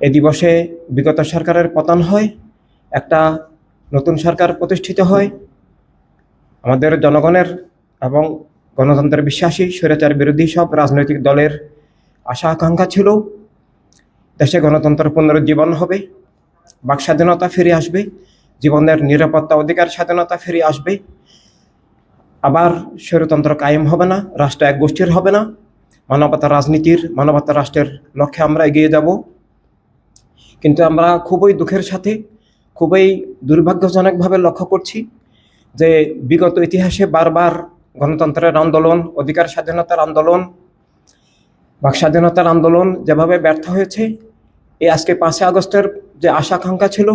এই দিবসে বিগত সরকারের পতন হয়, একটা নতুন সরকার প্রতিষ্ঠিত হয়। আমাদের জনগণের এবং গণতন্ত্রের বিশ্বাসী, স্বৈরাচার বিরোধী সব রাজনৈতিক দলের আশা আকাঙ্ক্ষা ছিল, দেশে গণতন্ত্র পুনরুজ্জীবন হবে, বাক স্বাধীনতা ফিরে আসবে, জীবনের নিরাপত্তা অধিকার স্বাধীনতা ফিরে আসবে। আবার স্বৈরতন্ত্র কায়েম হবে না, রাষ্ট্র এক গোষ্ঠীর হবে না, মানবতা রাজনীতির, মানবতা রাষ্ট্রের লক্ষ্যে আমরা এগিয়ে যাব। কিন্তু আমরা খুবই দুঃখের সাথে, খুবই দুর্ভাগ্যজনকভাবে লক্ষ্য করছি যে বিগত ইতিহাসে বারবার গণতন্ত্রের আন্দোলন, অধিকার স্বাধীনতার আন্দোলন, বাক স্বাধীনতার আন্দোলন যেভাবে ব্যর্থ হয়েছে, এই আজকে পাঁচই আগস্টের যে আশা আকাঙ্ক্ষা ছিল,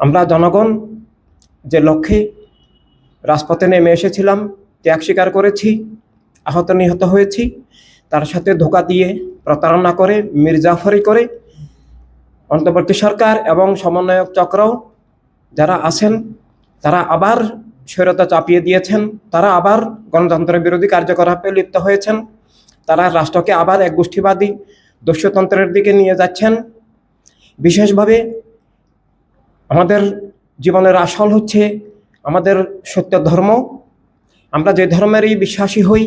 আমরা জনগণ যে লক্ষ্যে রাজপথে নেমে এসেছিলাম, ত্যাগ স্বীকার করেছি, আহত নিহত হয়েছি, তার সাথে ধোকা দিয়ে প্রতারণা করে মির্জাফরি করে অন্তর্বর্তী সরকার এবং সমন্বয়ক চক্র যারা আছেন, তারা আবার স্বৈরতা চাপিয়ে দিয়েছেন, তারা আবার গণতন্ত্রের বিরোধী কার্যকলাপে লিপ্ত হয়েছেন, তারা রাষ্ট্রকে আবার এক গোষ্ঠীবাদী দস্যুতন্ত্রের দিকে নিয়ে যাচ্ছেন। বিশেষভাবে আমাদের জীবনের আসল হচ্ছে আমাদের সত্য ধর্ম। আমরা যে ধর্মেরই বিশ্বাসী হই,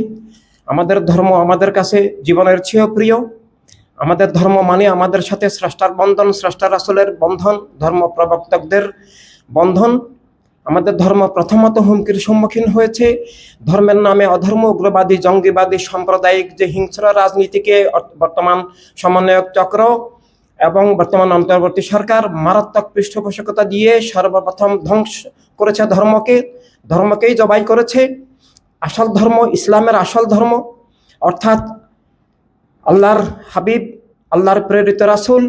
আমাদের ধর্ম আমাদের কাছে জীবনের চেয়েও প্রিয়। আমাদের ধর্ম মানে আমাদের সাথে স্রষ্টার বন্ধন, স্রষ্টার আসলের বন্ধন, ধর্ম প্রবর্তকদের বন্ধন। আমাদের ধর্ম প্রথমত হুমকির সম্মুখীন হয়েছে। ধর্মের নামে অধর্ম, উগ্রবাদী, জঙ্গিবাদী, সাম্প্রদায়িক যে হিংস্র রাজনীতিকে বর্তমান সমন্বয়ক চক্র এবং বর্তমান অন্তর্বর্তী সরকার মারাত্মক পৃষ্ঠপোষকতা দিয়ে সর্বপ্রথম ধ্বংস করেছে ধর্মকে, ধর্মকেই জবাই করেছে। আসল ধর্ম ইসলামের আসল ধর্ম। অর্থাৎ আল্লাহর হাবিব, আল্লাহর প্রেরিত রাসুল,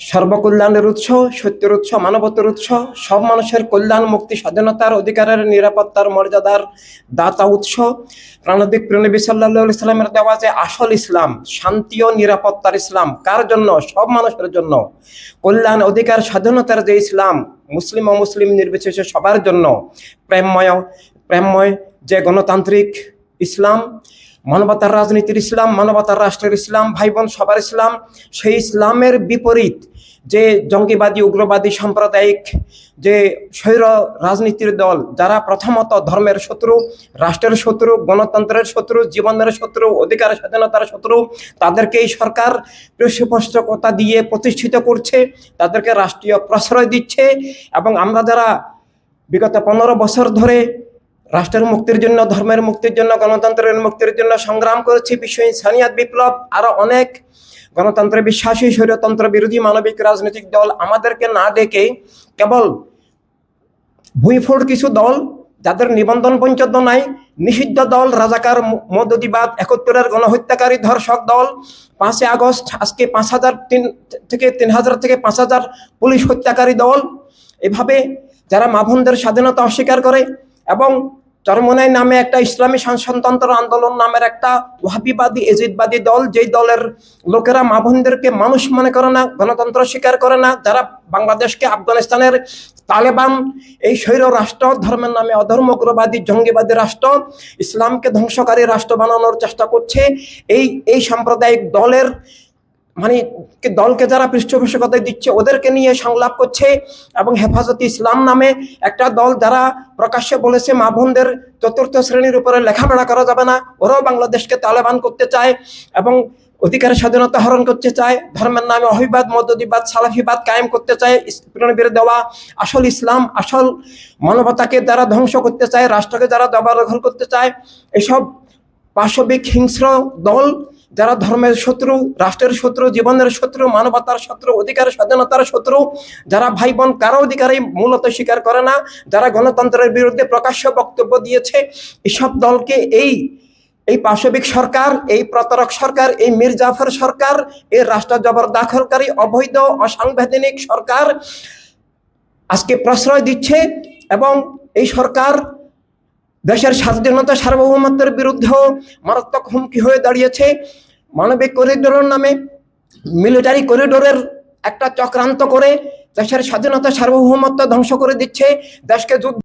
সর্বকল্যাণের উৎস, সত্যের উৎস, মানবতার উৎস, সব মানুষের কল্যাণ, মুক্তি, স্বাধীনতার অধিকারের নিরাপত্তার মর্যাদার দাতা উৎস। প্রাণদিক প্রেনবী সাল্লাহ সাল্লামের দেওয়া যে আসল ইসলাম, শান্তি ও নিরাপত্তার ইসলাম। কার জন্য? সব মানুষের জন্য। কল্যাণ, অধিকার, স্বাধীনতার যে ইসলাম, মুসলিম ও মুসলিম নির্বিশেষে সবার জন্য। প্রেমময় প্রেমময় যে গণতান্ত্রিক ইসলাম মানবতার রাজনীতির ইসলাম, মানবতার রাষ্ট্রের ইসলাম ভাই বোন সবার ইসলাম, সেই ইসলামের বিপরীত যে জঙ্গিবাদী, উগ্রবাদী, সাম্প্রদায়িক যে স্বৈর রাজনীতির দল, যারা প্রথমত ধর্মের শত্রু, রাষ্ট্রের শত্রু, গণতন্ত্রের শত্রু, জীবনের শত্রু, অধিকার স্বাধীনতার শত্রু তাদেরকে এই সরকার পৃষ্ঠপোষকতা দিয়ে প্রতিষ্ঠিত করছে, তাদেরকে রাষ্ট্রীয় প্রশ্রয় দিচ্ছে এবং আমরা যারা বিগত পনেরো বছর ধরে রাষ্ট্রের মুক্তির জন্য, ধর্মের মুক্তির জন্য, গণতন্ত্রের মুক্তির জন্য সংগ্রাম করেছে বিশ্ব ইনসানিয়াত বিপ্লব। আরও অনেক গণতন্ত্রে বিশ্বাসী স্বৈরতন্ত্র বিরোধী মানবিক রাজনৈতিক দল আমাদেরকে না ডেকে কেবল ভুইফোড় কিছু দল, যাদের নিবন্ধন পঞ্চদ্দ নাই, নিষিদ্ধ দল, রাজাকার ম- মদদিবাদ, একত্তরের গণহত্যাকারী ধর্ষক দল, পাঁচই আগস্ট, আজকে পাঁচ হাজার তিন থেকে তিন হাজার থেকে পাঁচ হাজার পুলিশ হত্যাকারী দল। এভাবে যারা মাভনদের স্বাধীনতা অস্বীকার করে এবং চরমনাই নামে একটা ইসলামী শাসনতন্ত্র আন্দোলন নামের একটা ওয়াহাবিবাদী এজিদবাদী দল, যেই দলের লোকেরা মাভনদেরকে মানুষ মনে করে না, গণতন্ত্র স্বীকার করে না, যারা বাংলাদেশকে আফগানিস্তানের তালেবান, এই স্বৈর রাষ্ট্র, ধর্মের নামে অধর্ম উগ্রবাদী জঙ্গিবাদী রাষ্ট্র, ইসলামকে ধ্বংসকারী রাষ্ট্র বানানোর চেষ্টা করছে। এই এই সাম্প্রদায়িক দলের মানে দলকে যারা পৃষ্ঠপোষকতা দিচ্ছে, ওদেরকে নিয়ে সংলাপ করছে এবং হেফাজতে ইসলাম নামে একটা দল যারা প্রকাশ্যে বলেছে মা বোনদের চতুর্থ শ্রেণির উপরে লেখাপড়া করা যাবে না, ওরাও বাংলাদেশকে তালেবান করতে চায় এবং অধিকারের স্বাধীনতা হরণ করতে চায়, ধর্মের নামে অহিবাদ মদদিবাদ সালাফিবাদ কায়েম করতে চায় প্রণবীর দেওয়া আসল ইসলাম, আসল মানবতাকে যারা ধ্বংস করতে চায়, রাষ্ট্রকে যারা দখল করতে চায়, এসব পাশবিক হিংস্র দল যারা ধর্মের শত্রু, রাষ্ট্রের শত্রু, জীবনের শত্রু, মানবতার শত্রু, অধিকার, স্বাধীনতার শত্রু, যারা ভাই বোন কারও অধিকারই মূলত স্বীকার করে না, যারা গণতন্ত্রের বিরুদ্ধে প্রকাশ্য বক্তব্য দিয়েছে, এসব দলকে এই এই পাশবিক সরকার, এই প্রতারক সরকার, এই মীর জাফর সরকার, এই রাষ্ট্র জবরদখলকারী অবৈধ, অসাংবিধানিক সরকার আজকে প্রশ্রয় দিচ্ছে এবং এই সরকার দেশের স্বাধীনতা সার্বভৌমত্বের বিরুদ্ধেও মারাত্মক হুমকি হয়ে দাঁড়িয়েছে। মানবিক করিডোরের নামে মিলিটারি করিডোরের একটা চক্রান্ত করে দেশের স্বাধীনতা সার্বভৌমত্ব ধ্বংস করে দিচ্ছে, দেশকে যুদ্ধ